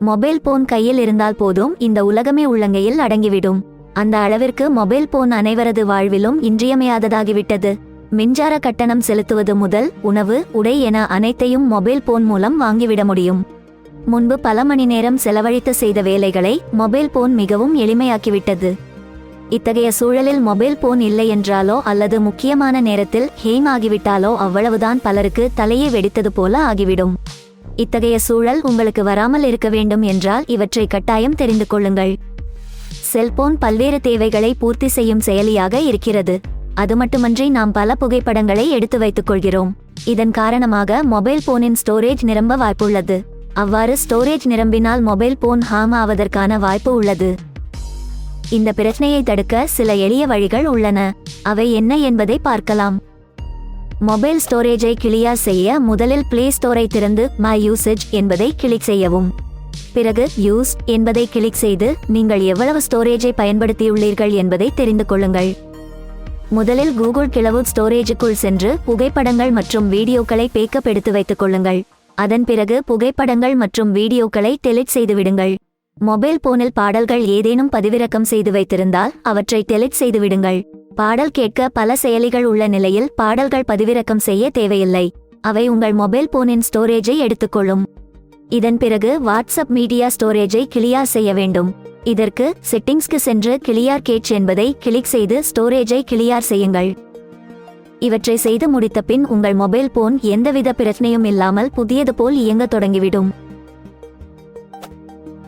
Mobile phone கையில் இருந்தால் போதும் இந்த உலகமே உள்ளங்கையில் அடங்கிவிடும். அந்த அளவிற்கு மொபைல் போன் அனைவரது வாழ்விலும் இன்றியமையாததாகிவிட்டது. மின்சார கட்டணம் செலுத்துவது முதல் உணவு உடை என அனைத்தையும் மொபைல் போன் மூலம் வாங்கிவிட முடியும். முன்பு பல மணி நேரம் செலவழித்து செய்த வேலைகளை மொபைல் போன் மிகவும் எளிமையாக்கிவிட்டது. இத்தகைய சூழலில் மொபைல் போன் இல்லை என்றாலோ அல்லது முக்கியமான நேரத்தில் ஹேங் ஆகிவிட்டாலோ அவ்வளவுதான் பலருக்கு தலையே வெடித்தது போல ஆகிவிடும். இத்தகைய சூழல் உங்களுக்கு வராமல் இருக்க வேண்டும் என்றால் இவற்றை கட்டாயம் தெரிந்து கொள்ளுங்கள். செல்போன் பல்வேறு தேவைகளை பூர்த்தி செய்யும் செயலியாக இருக்கிறது. அது மட்டுமன்றி நாம் பல புகைப்படங்களை எடுத்து வைத்துக் கொள்கிறோம். இதன் காரணமாக மொபைல் போனின் ஸ்டோரேஜ் நிரம்ப வாய்ப்புள்ளது. அவ்வாறு ஸ்டோரேஜ் நிரம்பினால் மொபைல் போன் ஹாம் ஆவதற்கான வாய்ப்பு உள்ளது. இந்த பிரச்சனையை தடுக்க சில எளிய வழிகள் உள்ளன. அவை என்ன என்பதை பார்க்கலாம். மொபைல் ஸ்டோரேஜை கிளியா செய்ய முதலில் பிளே ஸ்டோரை திறந்து மை யூசேஜ் என்பதை கிளிக் செய்யவும். பிறகு யூஸ் என்பதை கிளிக் செய்து நீங்கள் எவ்வளவு ஸ்டோரேஜை பயன்படுத்தியுள்ளீர்கள் என்பதை தெரிந்து கொள்ளுங்கள். முதலில் கூகுள் கிளவுட் ஸ்டோரேஜுக்குள் சென்று புகைப்படங்கள் மற்றும் வீடியோக்களை பேக்கப் எடுத்து வைத்துக் கொள்ளுங்கள். அதன் பிறகு புகைப்படங்கள் மற்றும் வீடியோக்களை டெலிட் செய்து விடுங்கள். மொபைல் போனில் பாடல்கள் ஏதேனும் பதிவிறக்கம் செய்து வைத்திருந்தால் அவற்றை டெலிட் செய்து விடுங்கள். பாடல் கேட்க பல செயலிகள் உள்ள நிலையில் பாடல்கள் பதிவிறக்கம் செய்ய தேவையில்லை. அவை உங்கள் மொபைல் போனின் ஸ்டோரேஜை எடுத்துக்கொள்ளும். இதன் பிறகு வாட்ஸ்அப் மீடியா ஸ்டோரேஜை கிளியார் செய்ய வேண்டும். இதற்கு செட்டிங்ஸ்க்கு சென்று கிளியார் கேட்ச் என்பதை கிளிக் செய்து ஸ்டோரேஜை கிளியார் செய்யுங்கள். இவற்றை செய்து முடித்த பின் உங்கள் மொபைல் போன் எந்தவித பிரச்சனையும் இல்லாமல் புதியது போல் இயங்கத் தொடங்கிவிடும்.